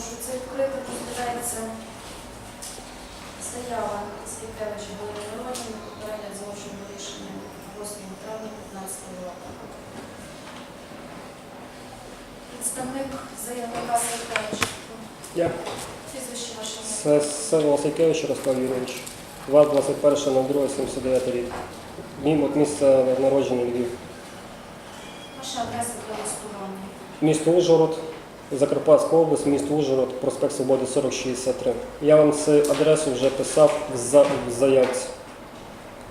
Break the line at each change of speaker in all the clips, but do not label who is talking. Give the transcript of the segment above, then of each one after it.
Наголошую, це відкрито розглядається заява Світкевича Народження про перегляд злочинного рішення 8 травня 15 року. Представник заявника Світкевича.
Я.
Прізвище ваше.
Це Сево Осейкевич Ярослав Юрійович. 2.21.02.79 рік. Мім от місця народження Львів.
Ваша адреса для листування.
Місто Ужгород, Закарпатська область, місто Ужгород, проспект Свободи 4063. Я вам цю адресу вже писав в заявці.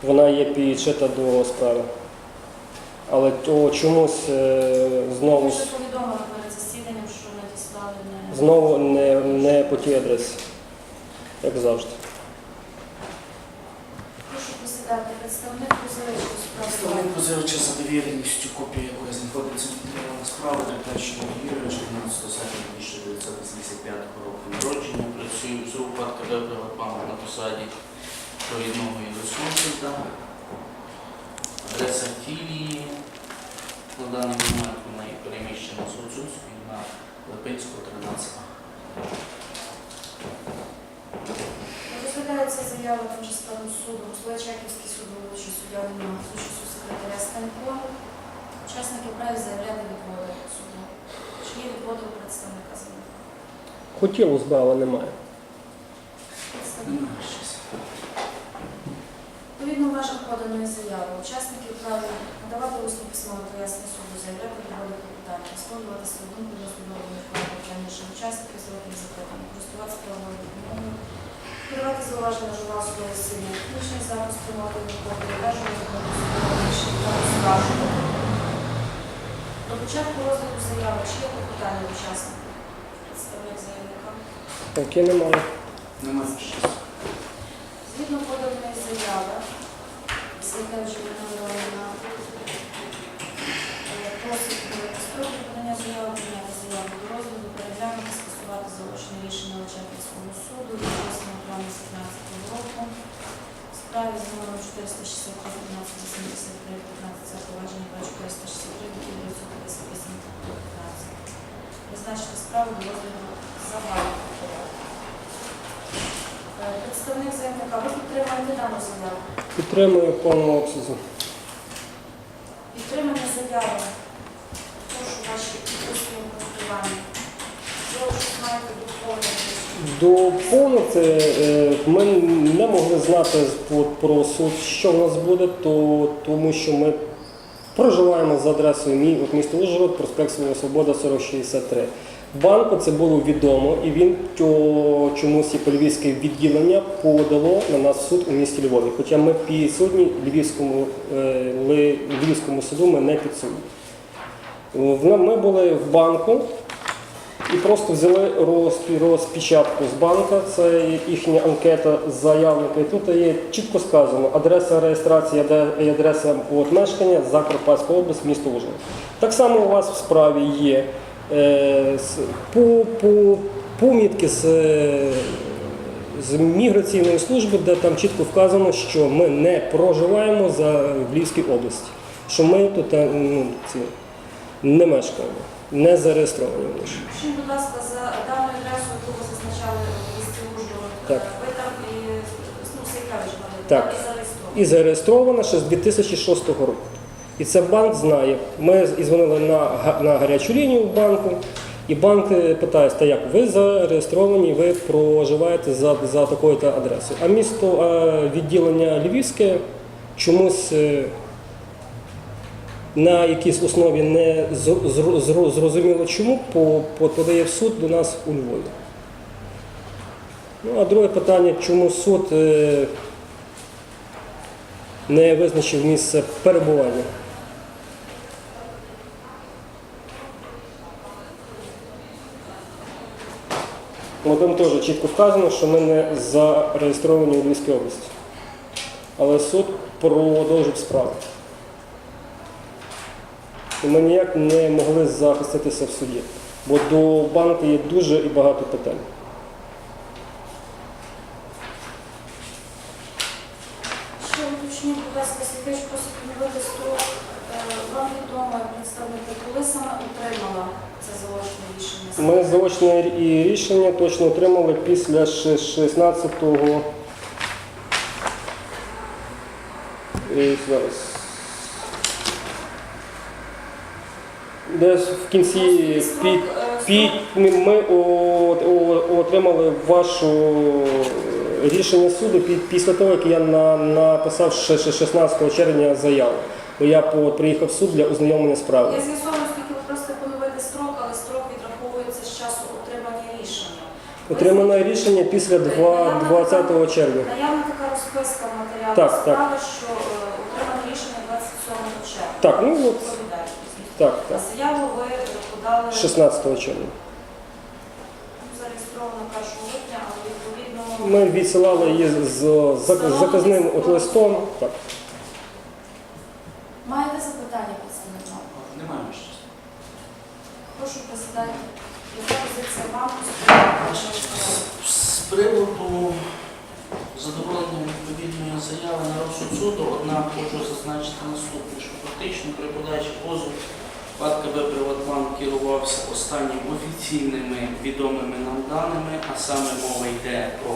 Вона є підшита до справи. Але то чомусь е, знову,
Ви
ж-
вже повідомили перед засіданням, що надіслали не...
знову не, не по тій адресі, як завжди.
Прошу присідати. Представник позивача у.
Представник позивача за довіреністю копія, яка знаходиться в матеріалах справи, Деркачний Юрійович, 12 серпня 1985 року народження, працює в парка Деприватбанк на посаді провідного юрисконсульта. Адреса філії на даний момент вона є переміщена з Гуцульської на Липинського 13.
Розглядається заява тимчасовим судом Злочаківський суд вилучив суддя з участю секретаря Станько. Учасники вправі заявляти відводи суду. Чи є відводи у представника заявника?
Хотілося б, але немає.
Відповідно межам поданої заяви, учасники вправі надавати усні письмові пояснення суду, заявляти відводи клопотання, висловлювати свою думку до судової вправи окреміших учасників з років запитання, користуватися правовою допомогою, подавати зауваження журнал судового засідання, технічний запис відповіді, одержувати відповіді судового рішення та оскаржувати. До початку розгляду заяви, чи є клопотання учасників? Заявника.
Таке немає.
Немає.
Згідно поданої заяви, Світлевич Володимирівна е, просить строки подання заяви, прийняти заяву до розгляду, переглянути, скасувати заочне рішення Личаківського суду від 8 травня 2017 року. В справі з номером 463 15 83 15 це провадження 463 958 15. Призначити справу до розгляду порядку. Е, Представник заявника, ви підтримуєте дану заяву?
Підтримую в повному обсязі.
Підтримання заяви. Прошу ваші коментування. Ви маєте доповнити?
Доповнити е, ми не могли знати про суд, що в нас буде, то, тому що ми проживаємо за адресою мій, от місто Ужгород, проспект Свобода 4063. Банку це було відомо, і він то, чомусь і Львівське відділення подало на нас суд у місті Львові. Хоча ми підсудні Львівському, е, Львівському суду ми не підсудні. Ми були в банку, і просто взяли розпечатку з банка, це їхня анкета заявника. І тут є чітко сказано адреса реєстрації і адреса мешкання Закарпатська область, місто Ужгород. Так само у вас в справі є по, по, помітки з, е, з міграційної служби, де там чітко вказано, що ми не проживаємо за в Львівській області, що ми тут е, ну, ці, не мешкаємо, не зареєстровані.
Скажіть, будь ласка, за даною адресою, яку ви зазначали в місті Ужгород,
Так.
е, ви там і ну, Сейкевич
Так.
і зареєстровані.
і зареєстрована ще з 2006 року. І це банк знає. Ми дзвонили на, на гарячу лінію банку, і банк е, питає, та як ви зареєстровані, ви проживаєте за, за такою-то адресою. А місто е, відділення Львівське чомусь е, на якійсь основі не зр- зр- зр- зрозуміло чому по- по- подає в суд до нас у Львові. Ну, а друге питання, чому суд е, не визначив місце перебування. От Там теж чітко вказано, що ми не зареєстровані у Львівській області. Але суд продовжив справу. І ми ніяк не могли захиститися в суді, бо до банку є дуже і багато питань.
Ще уточніть, будь ласка, Сейкевич просить поновити строк е, вам відомо, як представники, коли саме отримала це заочне рішення?
Ми і рішення точно отримали після 16-го. І зараз. В кінці під, під, ми отримали ваше рішення суду після того, як я на, написав ще- ще 16 червня заяву. Я приїхав в суд для ознайомлення справи.
Я з'ясовую, скільки ви просто поновити строк, але строк відраховується з часу отримання
Отримане рішення після два- 20 червня.
Наявна така розписка в матеріалах
Так, так.
справи, що е, отримане рішення 27 червня.
Так, ну от
Відповідаю.
так, так.
заяву ви подали
16 червня.
зареєстровано 1 липня, але відповідно
Ми відсилали її з зак- заказним от листом. Так.
маєте запитання представника?
Немає ще.
Прошу присідайте. Яка позиція вам?
З приводу задоволення відповідної заяви на розсуд суду, однак хочу зазначити наступне, що фактично при подачі позову ПАД КБ «Приватбанк» керувався останніми офіційними відомими нам даними, а саме мова йде про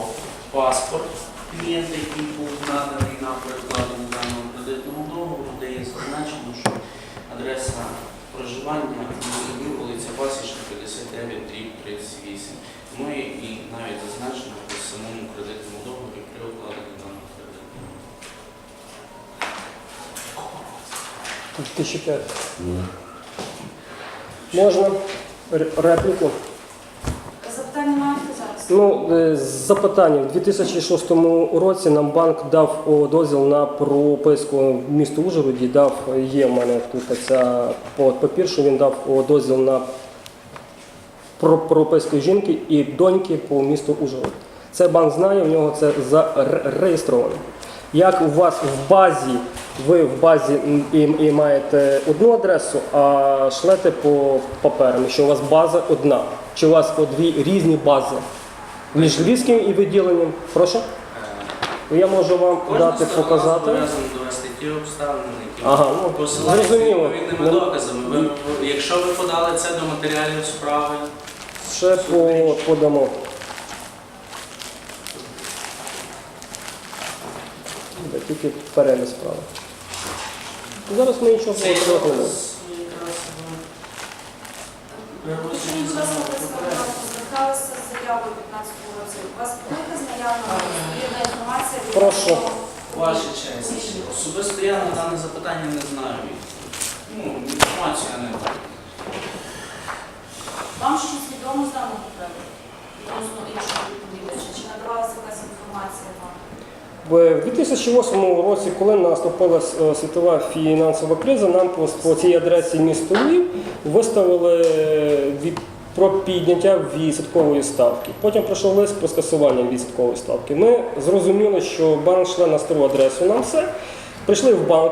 паспорт клієнта, який був наданий на перекладення даного кредитного договору, де є зазначено, що адреса проживання вулиця Пасічна, 59, 38. Ну і, навіть зазначено в самому кредитному договорі при укладенні даного кредитного.
2005. Можна Р- репліку?
Запитання маєте зараз?
Ну, е, запитання. У 2006 році нам банк дав о, дозвіл на прописку в місто Ужгороді. Дав, є в мене тут ця папір, що він дав о, дозвіл на про- прописку жінки і доньки по місту Ужгород. Це банк знає, в нього це зареєстровано. Як у вас в базі, ви в базі і, і маєте одну адресу, а шлете по паперам, що у вас база одна, чи у вас по дві різні бази між львівським і відділенням? Прошу? Ну, Я можу вам
Кожна
дати показати.
довести ті обставини, які
Ага, ну,
посилаються відповідними
Ну,
доказами. Ви, ви- якщо ви подали це до матеріалів справи,
Ще по, подамо. Де тільки переліз справи. Зараз ми нічого не можемо.
Скажіть, будь ласка, представник, зверталися з заявою 15 році. У вас велика знайома вірна інформація? від
Прошу.
Ваша честь. Особисто я на дане запитання не знаю. Ну, інформацію я не знаю.
Вам щось з даного приводу? Відносно іншого? Чи надавалася якась інформація вам?
В 2008 році, коли наступила е, світова фінансова криза, нам по, цій адресі місто Львів виставили від про підняття відсоткової ставки. Потім прийшов лист про скасування відсоткової ставки. Ми зрозуміли, що банк шле на стару адресу нам все. Прийшли в банк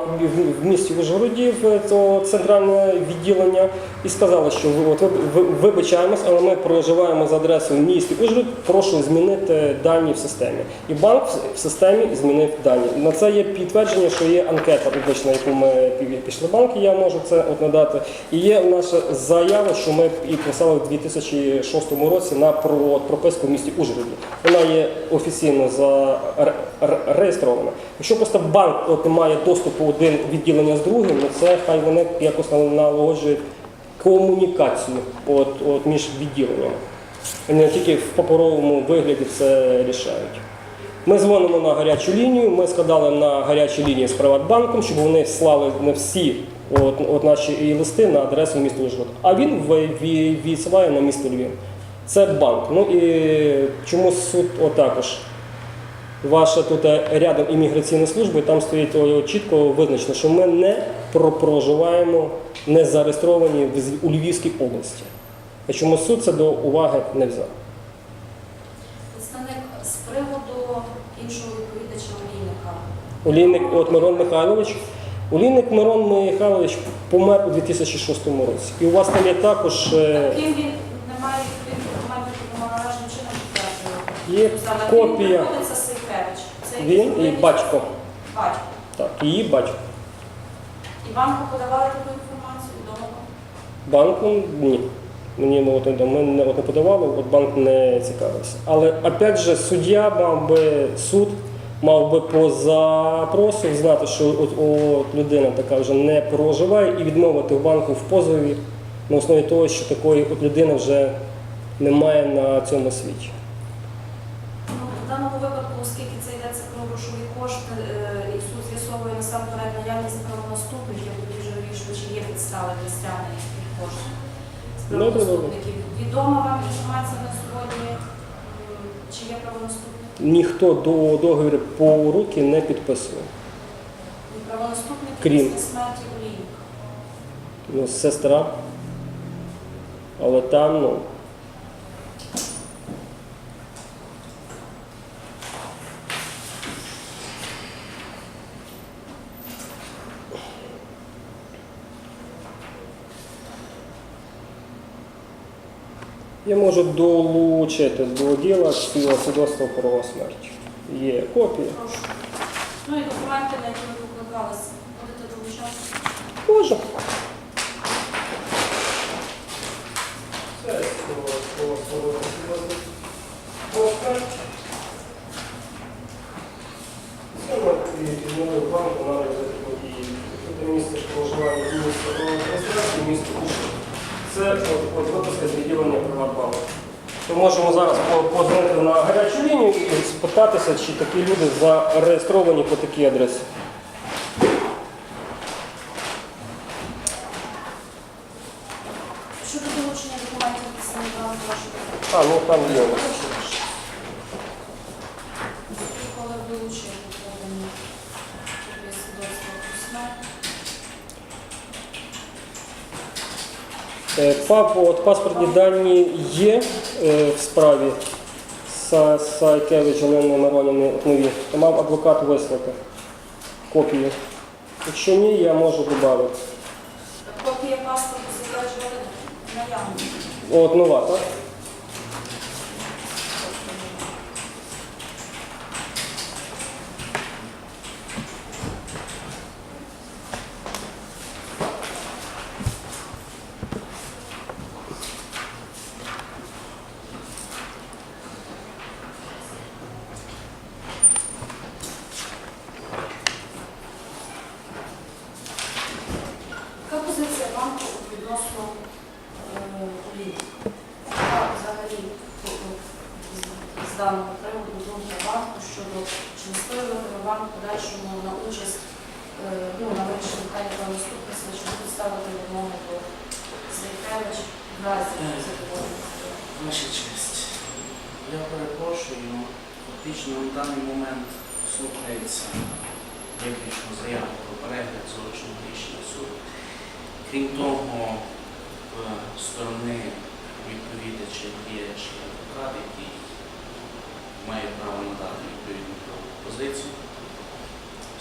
в- місті Ужгороді, в то центральне відділення, і сказали, що ви- вибачаємось, але ми проживаємо за адресою місті Ужгород, прошу змінити дані в системі. І банк в- системі змінив дані. На це є підтвердження, що є анкета, обична, яку ми пішли в банк, і я можу це от надати. І є наша заява, що ми і писали в 2006 році на прописку в місті Ужгороді. Вона є офіційно зареєстрована. Якщо просто банк от не має доступу один відділення з другим, ну це хай вони якось налагоджують комунікацію от, от між відділеннями. Не тільки в паперовому вигляді це рішають. Ми дзвонимо на гарячу лінію, ми складали на гарячу лінію з Приватбанком, щоб вони слали не всі от, от наші листи на адресу міста Ужгород. А він відсилає на місто Львів. Це банк. Ну і чому суд отакож? Ваша тут е, рядом імміграційна служба, і там стоїть чітко визначено, що ми не проживаємо, не зареєстровані у Львівській області. А чому суд це до уваги не взяв?
Представник з приводу іншого відповідача Олійника.
Олійник от Мирон Михайлович. Олійник Мирон Михайлович помер у 2006 році. І у вас там є також е,
Таким він не має відповідних документів, тому належним чином підтверджує.
є копія.
Він
і батько.
Батько.
Так, її батько.
Банку подавали таку інформацію відомо? вам?
Банку ні. Мені ну, от, ми не, от не подавали, от банк не цікавився. Але опять же, суддя мав би суд мав би по запросу знати, що от, от людина така вже не проживає і відмовити в банку в позові на основі того, що такої от людини вже немає на цьому світі.
Ну, в даному випадку, оскільки це йдеться про грошові кошти, е, і суд з'ясовує насамперед наявність правонаступників, тоді вже вирішує, чи є підстави для стягнення таких коштів. З
добре.
правонаступників. Відома вам інформація на сьогодні, чи є правонаступник?
Ніхто до договору по руки не підписує.
І
Крім.
після смерті олійника.
Ну, сестра. Але там, ну. Я можу долучити до діла цього свідоцтва про смерть. Є
копії. Ну і документи, на які ви покликалися, будете долучати?
Можу. Це от, от випуска з відділення Приватбанку. Ми можемо зараз по- подзвонити на гарячу лінію і чи такі люди зареєстровані по такій адресі.
Щодо долучення документів представникам вашого
А, ну там є.
коли смерть.
Е, паспортні дані є е, в справі Сайкевич Олени Мироніни нові, то мав адвокат вислати копію. Якщо ні, я можу додати.
Копія паспорту затверджували наявність.
От нова, так?
Яка позиція банку відносно е, олії? Яка взагалі е, з- з даного приводу банку щодо чи не стоюватиме банк подальшому на участь е, ну, на вирішенні питання про наступництва, чи будуть ставити вимоги до Зайкевич в разі задоволення?
Ваша честь, я перепрошую, фактично на даний момент слухається виключно заява про перегляд злочинного рішення суду. Крім того, в сторони відповідача є ще адвокат, який має право надати відповідну позицію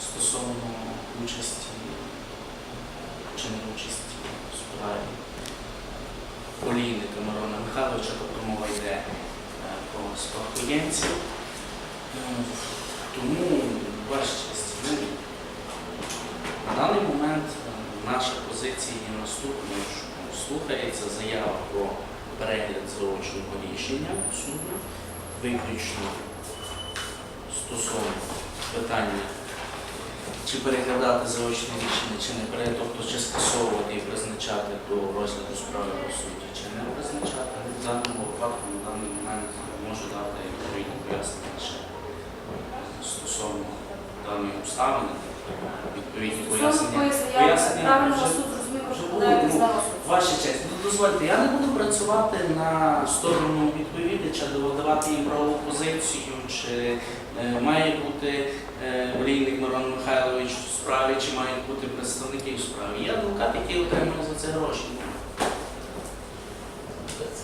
стосовно участі чи не участі в справі олійника Мирона Михайловича, тобто мова йде е, про спадкоємців. Е, Тому, ваша честь, ну, на даний момент е, наша позиція є наступною, що слухається заява про перегляд заочного рішення суду, виключно стосовно питання, чи переглядати заочне рішення, чи не переглядати, тобто чи скасовувати і призначати до розгляду справи по суті, чи не призначати. В даному випадку на даний момент можу дати відповідні пояснення ще стосовно даної обставини, відповідні пояснення. Пояснення
правильно
вже- ну,
на.
Ваша честь, ну, дозвольте, я не буду працювати на сторону відповідача, давати їм правову позицію, чи е, має бути е, олійник Мирон Михайлович в справі, чи мають бути представники в справі. Я адвокат, який отримує за це гроші.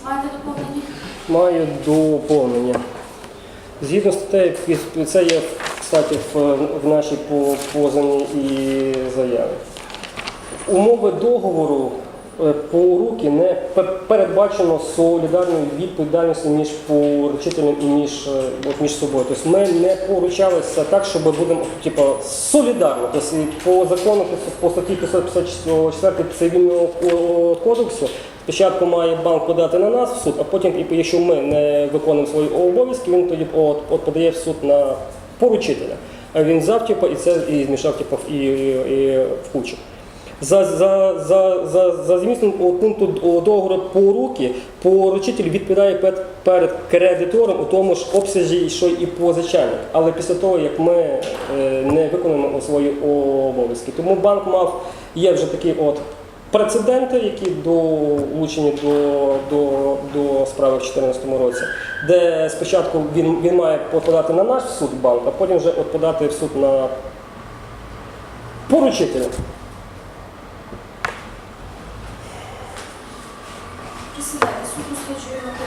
Маєте доповнення?
Маю доповнення. Згідно статей, під- це є кстати, в, в нашій по- позовній і заяві. Умови договору е, поруки не передбачено солідарною відповідальністю між поручителем і між, е, от, між собою. Тобто ми не поручалися так, щоб будемо типу, солідарно. Тобто по закону по статті 554 цивільного кодексу спочатку має банк подати на нас в суд, а потім, якщо ми не виконуємо свої обов'язки, він тоді от, от подає в суд на поручителя. А він взяв типу, і це і змішав типу, і, і, і в кучу. За, за, за, за, за змістом пункту договору поруки, поручитель відповідає перед, перед кредитором у тому ж обсязі, що і позичальник. Але після того, як ми е, не виконуємо свої обов'язки. Тому банк мав, є вже такі от прецеденти, які долучені до, до, до справи в 2014 році, де спочатку він, він має подати на наш суд банк, а потім вже от подати в суд на поручителя.
sucuğu